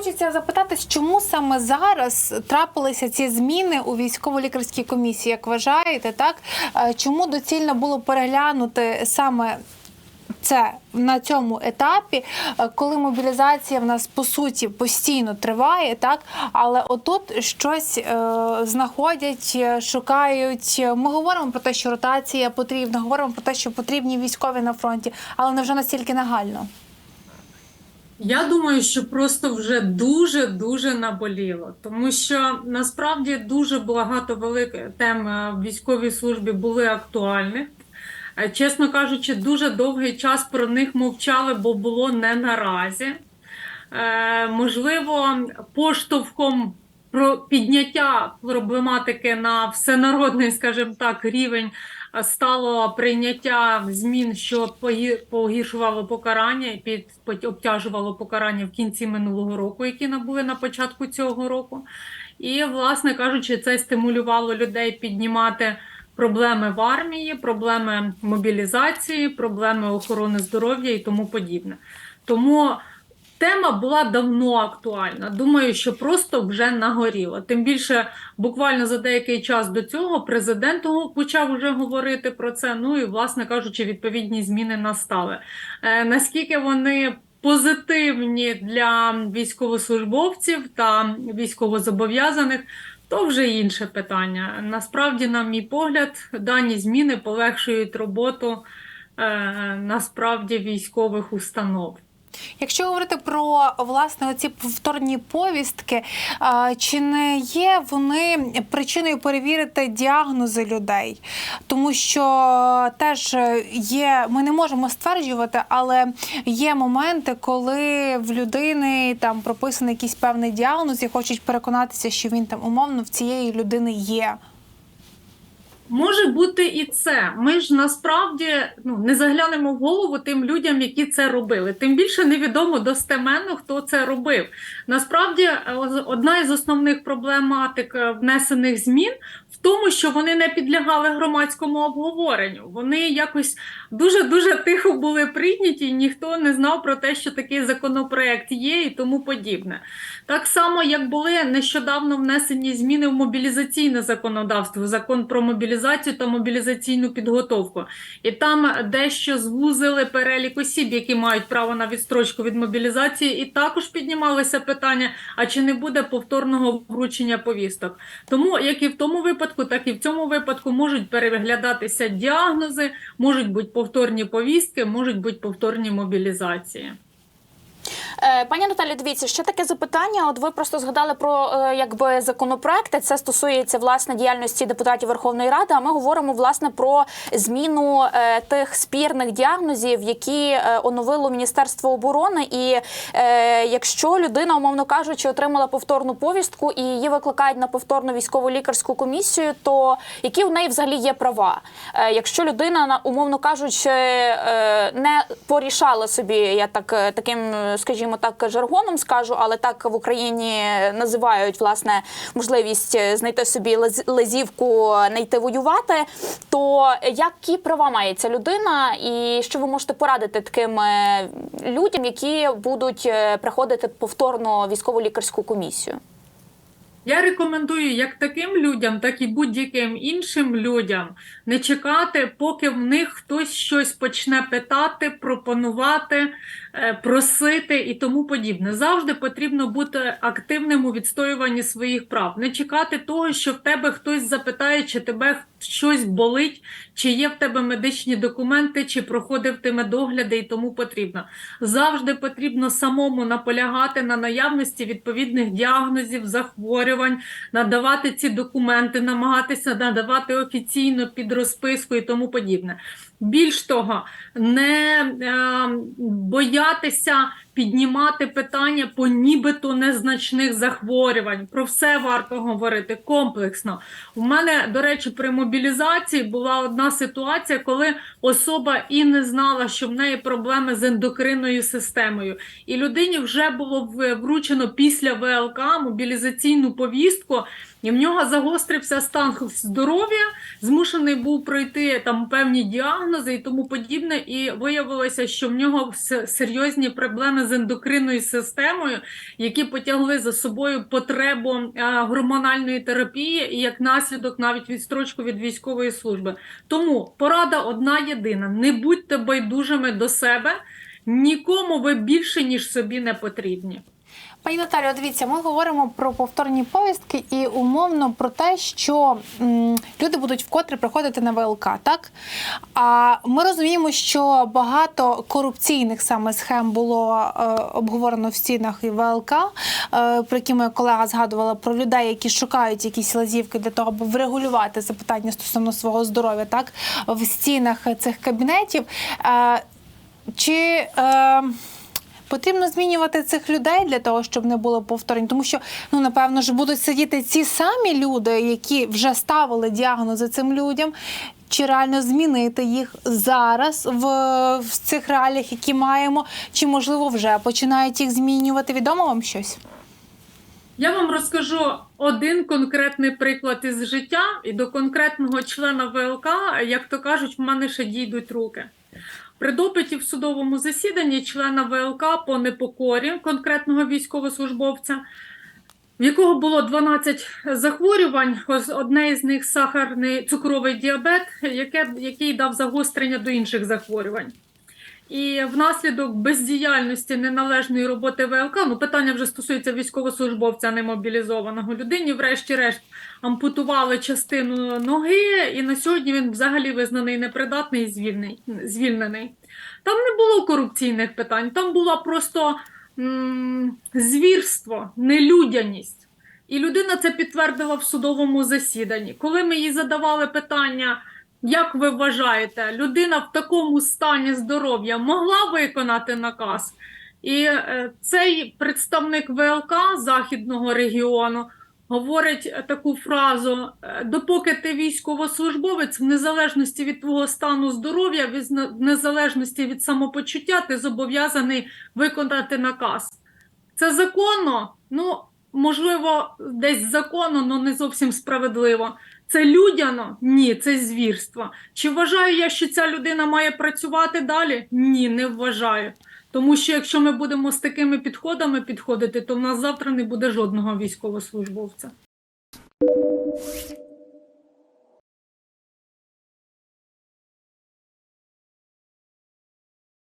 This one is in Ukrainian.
хочеться запитати, чому саме зараз трапилися ці зміни у військово-лікарській комісії? Як вважаєте, так Е, чому доцільно було переглянути саме це на цьому етапі, е, коли мобілізація в нас по суті постійно триває, так але отут щось е, знаходять, е, шукають. Ми говоримо про те, що ротація потрібна, говоримо про те, що потрібні військові на фронті, але не вже настільки нагально. Я думаю, що просто вже дуже дуже наболіло, тому що насправді дуже багато великих тем е, в військовій службі були актуальних. Е, Чесно кажучи, дуже довгий час про них мовчали, бо було не наразі. Е, можливо, поштовхом про підняття проблематики на всенародний, скажімо так, рівень стало прийняття змін, що погі- погіршувало покарання під обтяжувало покарання в кінці минулого року, які набули на початку цього року. І, власне кажучи, це стимулювало людей піднімати проблеми в армії, проблеми мобілізації, проблеми охорони здоров'я і тому подібне. Тому тема була давно актуальна. Думаю, що просто вже нагоріла. Тим більше, буквально за деякий час до цього президент почав вже говорити про це. Ну і, власне кажучи, відповідні зміни настали. Е, наскільки вони позитивні для військовослужбовців та військовозобов'язаних, то вже інше питання. Насправді, на мій погляд, дані зміни полегшують роботу е, насправді військових установ. Якщо говорити про власне оці повторні повістки, чи не є вони причиною перевірити діагнози людей? Тому що теж є, ми не можемо стверджувати, але є моменти, коли в людини там прописаний якийсь певний діагноз і хочуть переконатися, що він там умовно в цієї людини є. Може бути і це. Ми ж насправді ну, не заглянемо в голову тим людям, які це робили. Тим більше невідомо достеменно, хто це робив. Насправді, е, одна із основних проблематик е, внесених змін в тому, що вони не підлягали громадському обговоренню. Вони якось дуже дуже тихо були прийняті, і ніхто не знав про те, що такий законопроект є, і тому подібне. Так само, як були нещодавно внесені зміни в мобілізаційне законодавство, закон про мобілізацію та мобілізаційну підготовку. І там дещо звузили перелік осіб, які мають право на відстрочку від мобілізації, і також піднімалося питання: а чи не буде повторного вручення повісток? Тому як і в тому випадку, так і в цьому випадку можуть переглядатися діагнози, можуть бути повторні повістки, можуть бути повторні мобілізації. Е, Пані Наталі, дивіться, ще таке запитання. От ви просто згадали про е, якби законопроекти. Це стосується власне діяльності депутатів Верховної Ради. А ми говоримо власне про зміну е, тих спірних діагнозів, які оновило Міністерство оборони. І якщо людина, умовно кажучи, отримала повторну повістку і її викликають на повторну військово лікарську комісію, то які у неї взагалі є права? Якщо людина на- умовно кажучи, не порішала собі, я так таким, е, скажімо так, жаргоном скажу, але так в Україні називають власне можливість е, знайти собі лазівку, не йти воювати. То які права має ця людина, і що ви можете порадити таким е, людям, які будуть е, приходити повторно військово лікарську комісію? Я рекомендую як таким людям, так і будь-яким іншим людям не чекати, поки в них хтось щось почне питати, пропонувати, е, просити і тому подібне. Завжди потрібно бути активним у відстоюванні своїх прав. Не чекати того, що в тебе хтось запитає, чи тебе щось болить, чи є в тебе медичні документи, чи проходив ти медогляди і тому потрібно. Завжди потрібно самому наполягати на наявності відповідних діагнозів, захворювань, надавати ці документи, намагатися надавати офіційно під розписку і тому подібне. Більш того, не е, боятися піднімати питання по нібито незначних захворювань. Про все варто говорити комплексно. У мене, до речі, при мобілізації була одна ситуація, коли особа і не знала, що в неї проблеми з ендокринною системою, і людині вже було вручено після ВЛК мобілізаційну повістку. І в нього загострився стан здоров'я, змушений був пройти там певні діагнози і тому подібне. І виявилося, що в нього серйозні проблеми з ендокринною системою, які потягли за собою потребу е, гормональної терапії і як наслідок навіть відстрочку від військової служби. Тому порада одна єдина: не будьте байдужими до себе. Нікому ви більше ніж собі не потрібні. Пані Наталію, дивіться, ми говоримо про повторні повістки і умовно про те, що м, люди будуть вкотре приходити на ВЛК, так? А ми розуміємо, що багато корупційних саме схем було е, обговорено в стінах і ВЛК, е, про які моя колега згадувала про людей, які шукають якісь лазівки для того, аби врегулювати запитання стосовно свого здоров'я, так в стінах цих кабінетів. Е, чи е, потрібно змінювати цих людей для того, щоб не було повторень? Тому що ну напевно ж будуть сидіти ці самі люди, які вже ставили діагнози цим людям. Чи реально змінити їх зараз в, в цих реаліях, які маємо, чи можливо вже починають їх змінювати? Відомо вам щось? Я вам розкажу один конкретний приклад із життя, і до конкретного члена ВЛК, як то кажуть, в мене ще дійдуть руки. При допиті в судовому засіданні члена ВЛК по непокорі конкретного військовослужбовця, в якого було 12 захворювань, одне із них сахарний цукровий діабет, яке, який дав загострення до інших захворювань. І внаслідок бездіяльності неналежної роботи ВЛК, ну питання вже стосується військовослужбовця, а не мобілізованого людині. Врешті-решт ампутували частину ноги, і на сьогодні він взагалі визнаний непридатний і звільнений. Там не було корупційних питань, там було просто м- звірство, нелюдяність. І людина це підтвердила в судовому засіданні. Коли ми їй задавали питання, як ви вважаєте, людина в такому стані здоров'я могла виконати наказ? І е, цей представник ВЛК Західного регіону говорить таку фразу: е, допоки ти військовослужбовець, в незалежності від твого стану здоров'я, в незалежності від самопочуття, ти зобов'язаний виконати наказ. Це законно? Ну, можливо, десь законно, але не зовсім справедливо. Це людяно? Ні, це звірство. Чи вважаю я, що ця людина має працювати далі? Ні, не вважаю. Тому що якщо ми будемо з такими підходами підходити, то в нас завтра не буде жодного військовослужбовця.